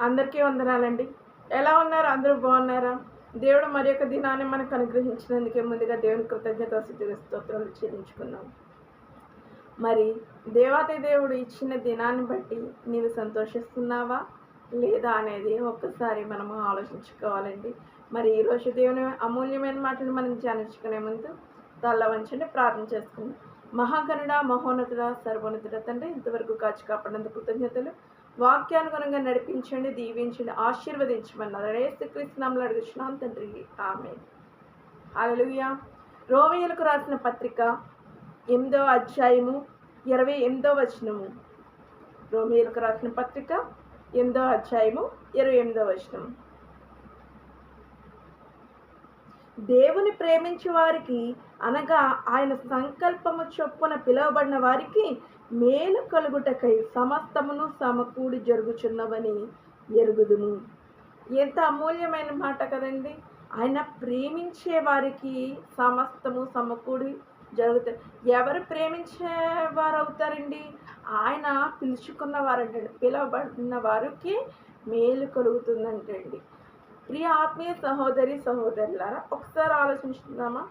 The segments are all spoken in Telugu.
అందరికీ వందనాలండి. ఎలా ఉన్నారు? అందరూ బాగున్నారా? దేవుడు మరి యొక్క దినాన్ని మనకు అనుగ్రహించినందుకే ముందుగా దేవుని కృతజ్ఞత స్తోత్రాలు చెల్లించుకున్నాం. మరి దేవాతి దేవుడు ఇచ్చిన దినాన్ని బట్టి నీవు సంతోషిస్తున్నావా? లేదా అనేది ఒక్కసారి మనము ఆలోచించుకోవాలండి. మరి ఈరోజు దేవుని అమూల్యమైన మాటలు మనం ధ్యానించుకునే ముందు తల్ల వంచండి ప్రార్థన చేసుకుందాం. మహాగణుడ మహోన్నతుడ సర్వోన్నతుడ తండ్రి ఇంతవరకు కాచి కాపాడినందుకు కృతజ్ఞతలు. వాక్యానుగుణంగా నడిపించండి దీవించండి ఆశీర్వదించమన్నారు. రేస్తుకృష్ణంలో అడుగుచున్నాం తండ్రి. ఆమె అలలుయా రోమియలకు రాసిన పత్రిక ఎనిమిదో అధ్యాయము ఇరవై ఎనిమిదో వచనము. రోమియలకు రాసిన పత్రిక ఎనిమిదో అధ్యాయము ఇరవై ఎనిమిదో వచనం దేవుని ప్రేమించే వారికి అనగా ఆయన సంకల్పము చొప్పున పిలువబడిన వారికి మేలు కలుగుటకై సమస్తమును సమకూడి జరుగుచున్నవని ఎరుగుదుము. ఎంత అమూల్యమైన మాట కదండి. ఆయన ప్రేమించే వారికి సమస్తము సమకూడి జరుగుతాయి ఎవరు ప్రేమించేవారు అవుతారండి ఆయన పిలుచుకున్న వారంటండి పిలువబడిన వారికి మేలు కలుగుతుందంటండి. ప్రియ ఆత్మీయ సహోదరి సహోదరులారా ఒకసారి ఆలోచించుకుందామా?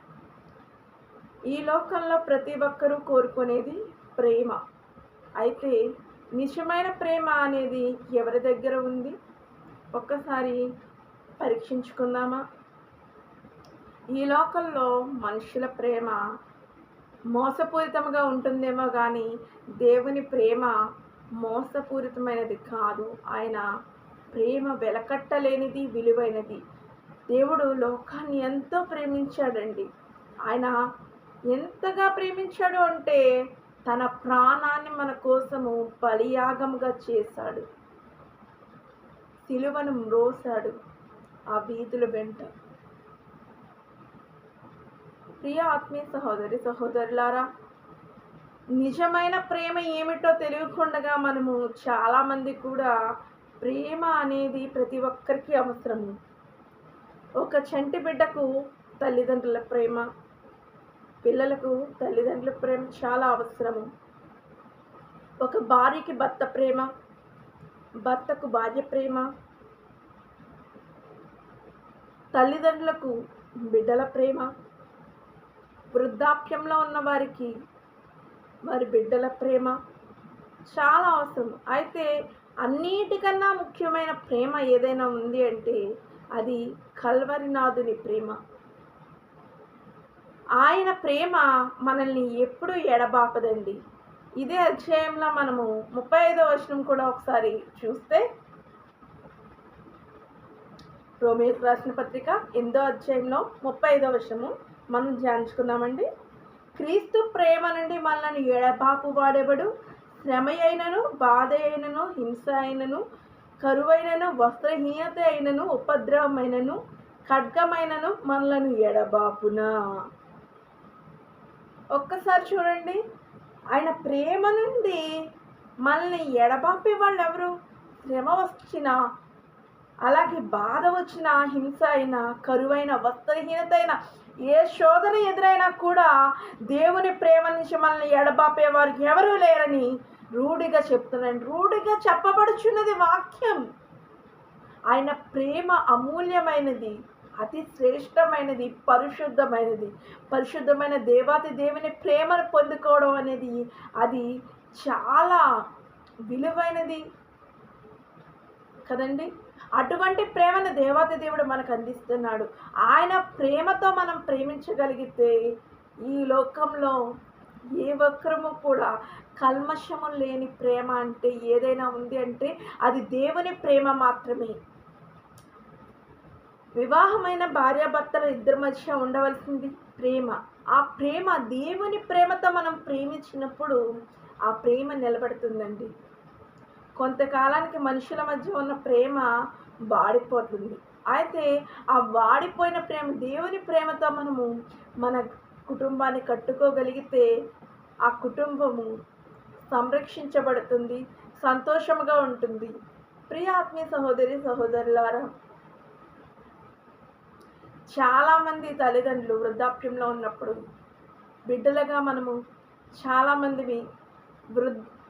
ఈ లోకంలో ప్రతి ఒక్కరూ కోరుకునేది ప్రేమ. అయితే నిజమైన ప్రేమ అనేది ఎవరి దగ్గర ఉంది? ఒక్కసారి పరీక్షించుకుందామా? ఈ లోకంలో మనుషుల ప్రేమ మోసపూరితంగా ఉంటుందేమో కానీ దేవుని ప్రేమ మోసపూరితమైనది కాదు. ఆయన ప్రేమ వెలకట్టలేనిది విలువైనది. దేవుడు లోకాన్ని ఎంతో ప్రేమించాడండి. ఆయన ఎంతగా ప్రేమించాడు అంటే తన ప్రాణాన్ని మన కోసము బలియాగముగా చేశాడు. సిలువను మ్రోసాడు ఆ వీధుల వెంట. ప్రియ ఆత్మీయ సహోదరి సహోదరులారా నిజమైన ప్రేమ ఏమిటో తెలియకుండా మనము చాలామంది కూడా ప్రేమ అనేది ప్రతి ఒక్కరికి అవసరము. ఒక చంటి బిడ్డకు తల్లిదండ్రుల ప్రేమ పిల్లలకు తల్లిదండ్రుల ప్రేమ చాలా అవసరము. ఒక భార్యకి భర్త ప్రేమ భర్తకు భార్య ప్రేమ తల్లిదండ్రులకు బిడ్డల ప్రేమ వృద్ధాప్యంలో ఉన్న వారికి వారి బిడ్డల ప్రేమ చాలా అవసరం. అయితే అన్నిటికన్నా ముఖ్యమైన ప్రేమ ఏదైనా ఉంది అంటే అది కల్వరినాథుని ప్రేమ. ఆయన ప్రేమ మనల్ని ఎప్పుడూ ఎడబాపదండి. ఇదే అధ్యాయంలో మనము ముప్పై ఐదో వచనం కూడా ఒకసారి చూస్తే రోమియోకు రాసిన పత్రిక ఎందో అధ్యాయంలో ముప్పై ఐదో వచనము. మనం ధ్యానించుకుందామండి. క్రీస్తు ప్రేమ నుండి మనల్ని ఎడబాపు వాడెవడు? శ్రమ అయినను బాధ అయినను హింస అయినను కరువైనను వస్త్రహీనత అయినను ఉపద్రవమైనను ఖడ్గమైనను మనలను ఎడబాపునా? ఒక్కసారి చూడండి. ఆయన ప్రేమ నుండి మనల్ని ఎడబాపే వాళ్ళు ఎవరు శ్రమ వచ్చిన అలాగే బాధ వచ్చిన హింస అయినా కరువైన వస్త్రహీనత అయినా ఏ శోధన ఎదురైనా కూడా దేవుని ప్రేమ నుంచి మనల్ని ఎడబాపే వారికి ఎవరూ లేరని రూఢిగా చెప్తున్నాను రూఢిగా చెప్పబడుచున్నది వాక్యం. ఆయన ప్రేమ అమూల్యమైనది. అతి శ్రేష్టమైనది పరిశుద్ధమైనది. పరిశుద్ధమైన దేవాతి దేవుని ప్రేమను పొందుకోవడం అనేది అది చాలా విలువైనది కదండి? అటువంటి ప్రేమను దేవాతి దేవుడు మనకు అందిస్తున్నాడు. ఆయన ప్రేమతో మనం ప్రేమించగలిగితే ఈ లోకంలో ఏ ఒక్కరము కూడా కల్మషము లేని ప్రేమ అంటే ఏదైనా ఉంది అంటే అది దేవుని ప్రేమ మాత్రమే. వివాహమైన భార్యాభర్తల ఇద్దరి మధ్య ఉండవలసింది ప్రేమ. ఆ ప్రేమ దేవుని ప్రేమతో మనం ప్రేమించినప్పుడు ఆ ప్రేమ నిలబడుతుందండి. కొంతకాలానికి మనుషుల మధ్య ఉన్న ప్రేమ వాడిపోతుంది. అయితే ఆ వాడిపోయిన ప్రేమ దేవుని ప్రేమతో మనము మన కుటుంబాన్ని కట్టుకోగలిగితే ఆ కుటుంబము సంరక్షించబడుతుంది సంతోషముగా ఉంటుంది. ప్రియ ఆత్మీయ సహోదరి సహోదరులారా చాలామంది తల్లిదండ్రులు వృద్ధాప్యంలో ఉన్నప్పుడు బిడ్డలుగా మనము చాలామందివి వృద్ధ